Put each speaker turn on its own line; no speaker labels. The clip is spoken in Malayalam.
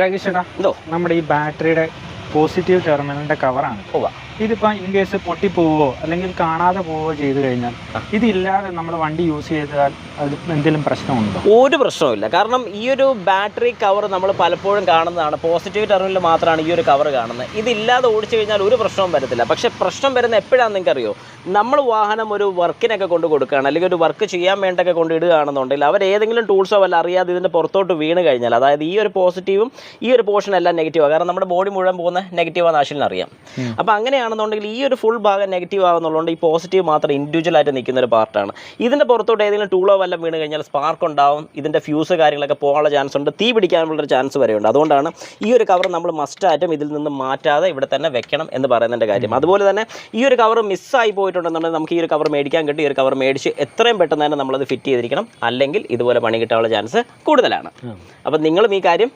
രാകേഷ്
എന്തോ
നമ്മുടെ ഈ ബാറ്ററിയുടെ പോസിറ്റീവ് ടെർമിനലിന്റെ കവറാണ്
ഉവ്വ.
ഇതിപ്പോ ഇൻ കേസ് പൊട്ടിപ്പോവോ അല്ലെങ്കിൽ കാണാതെ പോവോ ചെയ്തു കഴിഞ്ഞാൽ ഇതില്ലാതെ നമ്മൾ വണ്ടി യൂസ് ചെയ്താൽ അത് എന്തെങ്കിലും പ്രശ്നമുണ്ടോ?
ഒരു പ്രശ്നവുമില്ല കാരണം ഈ ഒരു ബാറ്ററി കവർ നമ്മൾ പലപ്പോഴും കാണുന്നതാണ്. പോസിറ്റീവ് ടെർമിനിൽ മാത്രമാണ് ഈ ഒരു കവർ കാണുന്നത്. ഇതില്ലാതെ ഓടിച്ചു കഴിഞ്ഞാൽ ഒരു പ്രശ്നവും വരത്തില്ല. പക്ഷേ പ്രശ്നം വരുന്ന എപ്പോഴാണെന്ന് നിങ്ങൾക്കറിയോ? നമ്മൾ വാഹനം ഒരു വർക്കിനൊക്കെ കൊണ്ട് കൊടുക്കുകയാണ്. അല്ലെങ്കിൽ ഒരു വർക്ക് ചെയ്യാൻ വേണ്ടൊക്കെ കൊണ്ട് ഇടുകയാണെന്നുണ്ടെങ്കിൽ അവർ ഏതെങ്കിലും ടൂൾസോ വല്ല അറിയാതെ ഇതിന്റെ പുറത്തോട്ട് വീണ് കഴിഞ്ഞാൽ അതായത് ഈ ഒരു പോസിറ്റീവും ഈ ഒരു പോർഷൻ എല്ലാം നെഗറ്റീവാണ് കാരണം നമ്മുടെ ബോഡി മുഴുവൻ പോകുന്ന നെഗറ്റീവാണ് ആശയം അറിയാം. അപ്പോൾ അങ്ങനെയാണെന്നുണ്ടെങ്കിൽ ഈ ഒരു ഫുൾ ഭാഗം നെഗറ്റീവ് ആകുന്നുള്ളതുകൊണ്ട് ഈ പോസിറ്റീവ് മാത്രം ഇൻഡിവിജ്വൽ ആയിട്ട് നിൽക്കുന്ന ഒരു പാർട്ടാണ് ഇതിന്റെ പുറത്തോട്ട് ഏതെങ്കിലും ടൂളോ വല്ലതും വീണ് കഴിഞ്ഞാൽ സ്പാർക്ക് ഉണ്ടാവും ഇതിന്റെ ഫ്യൂസ് കാര്യങ്ങളൊക്കെ പോകാനുള്ള ചാൻസ് ഉണ്ട് തീ പിടിക്കാനുള്ളൊരു ചാൻസ് വരെ ഉണ്ട്. അതുകൊണ്ടാണ് ഈ ഒരു കവർ നമ്മൾ മസ്റ്റായിട്ടും ഇതിൽ നിന്ന് മാറ്റാതെ ഇവിടെ തന്നെ വെക്കണം എന്ന് പറയുന്നതിന്റെ കാര്യം. അതുപോലെ തന്നെ ഈ ഒരു കവർ മിസ്സായി പോയിട്ടുണ്ടെന്നുണ്ടെങ്കിൽ നമുക്ക് ഈ ഒരു കവർ മേടിക്കാൻ കിട്ടും. ഈ ഒരു കവർ മേടിച്ച് എത്രയും പെട്ടെന്ന് തന്നെ നമ്മളത് ഫിറ്റ് ചെയ്തിരിക്കണം. അല്ലെങ്കിൽ ഇതുപോലെ പണി കിട്ടാനുള്ള ചാൻസ് കൂടുതലാണ്. അപ്പം നിങ്ങളും ഈ കാര്യം